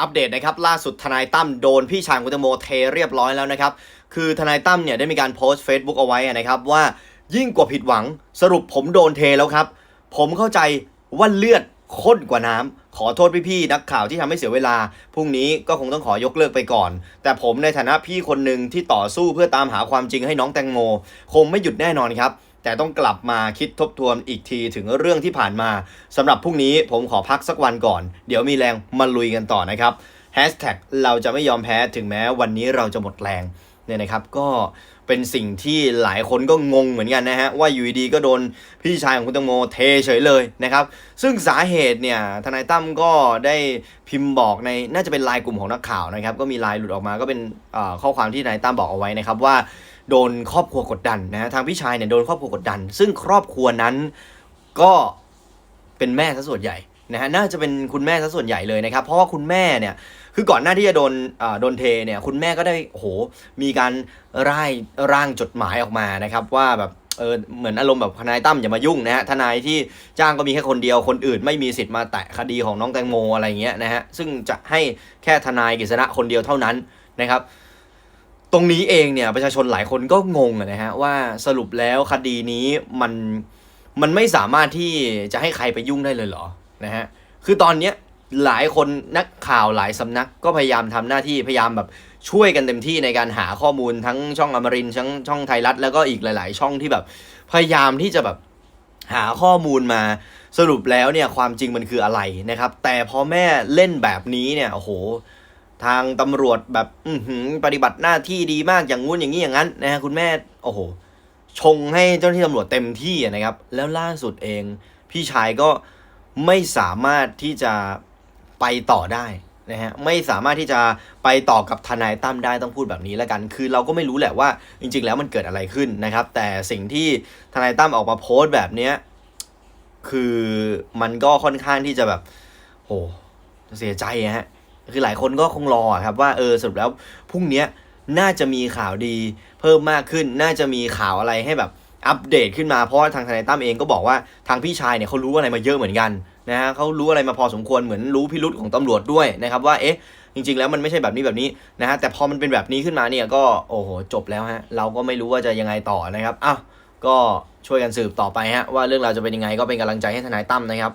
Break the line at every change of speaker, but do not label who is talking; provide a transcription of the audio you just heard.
อัปเดตนะครับล่าสุดทนายตั้มโดนพี่ชายคุณแตงโมเทเรียบร้อยแล้วนะครับ คือทนายตั้มเนี่ยได้มีการโพสต์ Facebook เอาไว้นะครับว่ายิ่งกว่าผิดหวังสรุปผมโดนเทแล้วครับ ผมเข้าใจว่าเลือดข้นกว่าน้ำขอโทษพี่ๆนักข่าวที่ทำให้เสียเวลา พรุ่งนี้ก็คงต้องขอยกเลิกไปก่อน แต่ผมในฐานะพี่คนหนึ่งที่ต่อสู้เพื่อตามหาความจริงให้น้องแตงโม คงไม่หยุดแน่นอนครับ แต่ต้องกลับมาคิดทบทวนอีกทีถึงเรื่องที่ผ่านมาสำหรับพรุ่งนี้ผมขอพักสักวันก่อน เดี๋ยวมีแรงมาลุยกันต่อนะครับแฮชแท็กเราจะไม่ยอมแพ้ถึงแม้วันนี้เราจะหมดแรง เนี่ยนะครับก็เป็นสิ่งที่หลายคนก็งงเหมือนกันนะฮะว่าอยู่ดีๆก็โดนพี่ชายของคุณตังโมเทเฉยเลยนะครับซึ่งสาเหตุเนี่ยทนายตั้มก็ได้พิมพ์บอกในน่าจะเป็นลน์กลุ่มของนักข่าวนะครับก็มีลน์หลุดออกมาก็เป็นข้อความที่ทนายตั้มบอกเอาไว้นะครับว่าโดนครอบครัวกดดันนะฮะทางพี่ชายเนี่ยโดนครอบครัวกดดัน ซึ่งครอบครัวนั้นก็เป็นแม่ซะส่วนใหญ่นะฮะน่าจะเป็นคุณแม่ซะส่วนใหญ่เลยนะครับ เพราะว่าคุณแม่เนี่ย คือก่อนหน้าที่จะโดนโดนเทเนี่ย คุณแม่ก็ได้โหมีการร่ายร่างจดหมายออกมานะครับ ว่าแบบเออเหมือนอารมณ์แบบทนายตั้มอย่ามายุ่งนะฮะทนายที่จ้างก็มีแค่คนเดียวคนอื่น ไม่มีสิทธิ์มาแตะคดีของน้องแตงโมอะไรเงี้ยนะฮะซึ่งจะให้แค่ทนายกฤษณะคนเดียวเท่านั้นนะครับตรงนี้เองเนี่ยประชาชนหลายคนก็งงนะฮะว่าสรุปแล้วคดีนี้มันมันไม่สามารถที่จะให้ใครไปยุ่งได้เลยเหรอนะฮะคือตอนเนี้ย หลายคนนักข่าวหลายสำนักก็พยายามทำหน้าที่พยายามแบบช่วยกันเต็มที่ในการหาข้อมูลทั้งช่องอมรินทั้งช่องไทยรัฐแล้วก็อีกหลาย ๆ ช่องที่แบบ พยายามที่จะแบบหาข้อมูลมาสรุปแล้วเนี่ยความจริงมันคืออะไรนะครับ แต่พอแม่เล่นแบบนี้เนี่ยโอ้โห ทางตำรวจแบบอืปฏิบัติหน้าที่ดีมากอย่างงู้นอย่างนี้อย่างนั้นนะฮะคุณแม่โอ้โห ชงให้เจ้าหน้าที่ตำรวจเต็มที่นะครับ แล้วล่าสุดเอง พี่ชายก็ไม่สามารถที่จะ ไปต่อได้นะฮะไม่สามารถที่จะไปต่อกับทนายตั้มได้ต้องพูดแบบนี้แล้วกัน คือเราก็ไม่รู้แหละว่าจริง ๆ แล้วมันเกิดอะไรขึ้นนะครับ แต่สิ่งที่ทนายตั้มออกมาโพสต์แบบเนี้ยคือมันก็ค่อนข้างที่จะแบบโหเสียใจอะฮะคือหลายคนก็คงรอครับว่าเออสรุปแล้วพรุ่งนี้น่าจะมีข่าวดีเพิ่มมากขึ้น น่าจะมีข่าวอะไรให้แบบอัปเดตขึ้นมาเพราะทางทนายตั้มเองก็บอกว่าทางพี่ชายเนี่ยเขารู้อะไรมาเยอะเหมือนกันนะฮะเขารู้อะไรมาพอสมควรเหมือนรู้พิรุษของตำรวจด้วยนะครับว่าเอ๊ะจริง ๆ แล้วมันไม่ใช่แบบนี้แบบนี้นะฮะแต่พอมันเป็นแบบนี้ขึ้นมาเนี่ยก็โอ้โหจบแล้วฮะเราก็ไม่รู้ว่าจะยังไงต่อนะครับอ้าวก็ช่วยกันสืบต่อไปฮะว่าเรื่องราวจะเป็นยังไงก็เป็นกำลังใจให้ทนายตั้มนะครับ